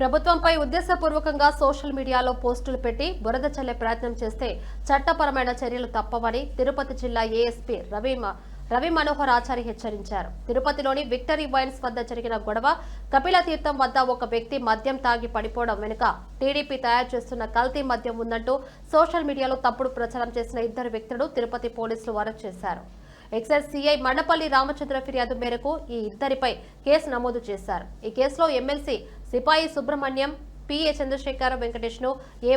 ప్రభుత్వంపై ఉద్దేశపూర్వకంగా సోషల్ మీడియాలో పోస్టులు పెట్టి బురద చల్లే ప్రయత్నం చేస్తే చట్టపరమైన చర్యలు తప్పవని తిరుపతి జిల్లా ఏఎస్పీ రవి రవి మనోహర్ ఆచారి హెచ్చరించారు. తిరుపతిలోని విక్టరీ వైన్స్ వద్ద జరిగిన గొడవ కపిల తీర్థం వద్ద ఒక వ్యక్తి మద్యం తాగి పడిపోవడం వెనుక టీడీపీ తయారు చేస్తున్న కల్తీ మద్యం ఉందంటూ సోషల్ మీడియాలో తప్పుడు ప్రచారం చేసిన ఇద్దరు వ్యక్తులను తిరుపతి పోలీసులు అరెస్ట్ చేశారు. ఎక్సైజ్ సిఐ మండపల్లి రామచంద్ర ఫిర్యాదు మేరకు ఈ ఇద్దరిపై కేసు నమోదు చేశారు. ఈ కేసులో ఎమ్మెల్సీ సిపాయి సుబ్రహ్మణ్యం పిఏ చంద్రశేఖర్ వెంకటేష్ను ఏ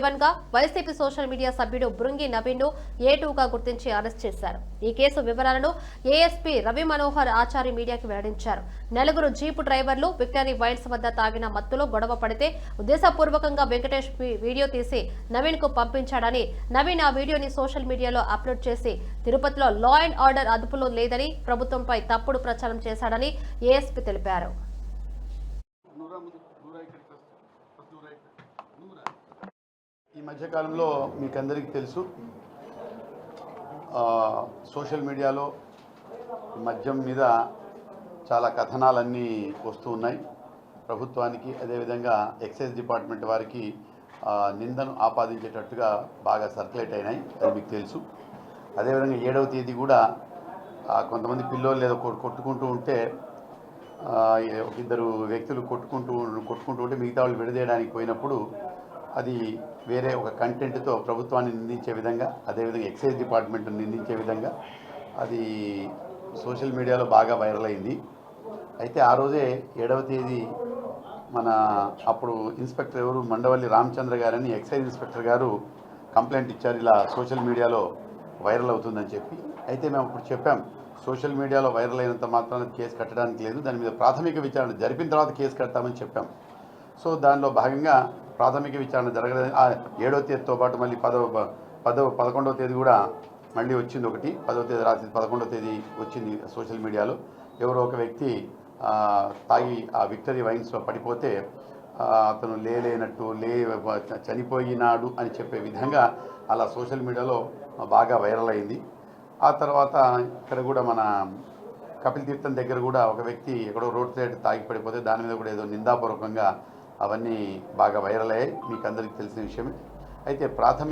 వైసీపీ సోషల్ మీడియా సభ్యుడు బృంగి నవీన్ను ఏ టూగా గుర్తించి అరెస్ట్ చేశారు. ఈ కేసు వివరాలను ఏఎస్పీ రవి మనోహర్ ఆచారి మీడియాకి వెల్లడించారు. నలుగురు జీపు డ్రైవర్లు విక్టరీ వైన్స్ వద్ద తాగిన మత్తులో గొడవ పడితే ఉద్దేశపూర్వకంగా వెంకటేష్ వీడియో తీసి నవీన్కు పంపించాడని నవీన్ ఆ వీడియోని సోషల్ మీడియాలో అప్లోడ్ చేసి తిరుపతిలో లా అండ్ ఆర్డర్ అదుపులో లేదని ప్రభుత్వంపై తప్పుడు ప్రచారం చేశాడని ఏఎస్పీ తెలిపారు. ఈ మధ్యకాలంలో మీకు అందరికీ తెలుసు సోషల్ మీడియాలో మద్యం మీద చాలా కథనాలన్నీ వస్తూ ఉన్నాయి. ప్రభుత్వానికి అదేవిధంగా ఎక్సైజ్ డిపార్ట్మెంట్ వారికి నిందను ఆపాదించేటట్టుగా బాగా సర్క్యులేట్ అయినాయి అది మీకు తెలుసు. అదేవిధంగా ఏడవ తేదీ కూడా కొంతమంది పిల్లోళ్ళు ఏదో కొట్టుకుంటూ ఉంటే ఇద్దరు వ్యక్తులు కొట్టుకుంటూ కొట్టుకుంటూ ఉంటే మిగతా వాళ్ళు విడదీయడానికి పోయినప్పుడు అది వేరే ఒక కంటెంట్తో ప్రభుత్వాన్ని నిందించే విధంగా అదేవిధంగా ఎక్సైజ్ డిపార్ట్మెంట్ని నిందించే విధంగా అది సోషల్ మీడియాలో బాగా వైరల్ అయింది. అయితే ఆ రోజే ఏడవ తేదీ మన అప్పుడు ఇన్స్పెక్టర్ ఎవరు? మండవల్లి రామచంద్ర గారని ఎక్సైజ్ ఇన్స్పెక్టర్ గారు కంప్లైంట్ ఇచ్చారు. ఇలా సోషల్ మీడియాలో వైరల్ అవుతుందని చెప్పి. అయితే మేము అప్పుడు చెప్పాం సోషల్ మీడియాలో వైరల్ అయినంత మాత్రాన కేసు కట్టడానికి లేదు. దాని మీద ప్రాథమిక విచారణ జరిపిన తర్వాత కేసు కడతామని చెప్పాం. సో దానిలో భాగంగా ప్రాథమిక విచారణ జరగలేదు. ఆ ఏడో తేదీతో పాటు మళ్ళీ పదవ పదవ పదకొండవ తేదీ కూడా మళ్ళీ వచ్చింది ఒకటి. పదవ తేదీ రాత్రి పదకొండవ తేదీ వచ్చింది సోషల్ మీడియాలో. ఎవరో ఒక వ్యక్తి తాగి ఆ విక్టరీ వైన్స్లో పడిపోతే అతను లేలేనట్టు లే చనిపోయినాడు అని చెప్పే విధంగా అలా సోషల్ మీడియాలో బాగా వైరల్ అయింది. ఆ తర్వాత ఇక్కడ కూడా మన కపిల్ తీర్థం దగ్గర కూడా ఒక వ్యక్తి ఎక్కడో రోడ్ సైడ్ తాగి పడిపోతే దాని మీద కూడా ఏదో నిందాపూర్వకంగా అవన్నీ బాగా వైరల్ అయ్యాయి. మీకు అందరికీ తెలిసిన విషయమే. అయితే ప్రాథమిక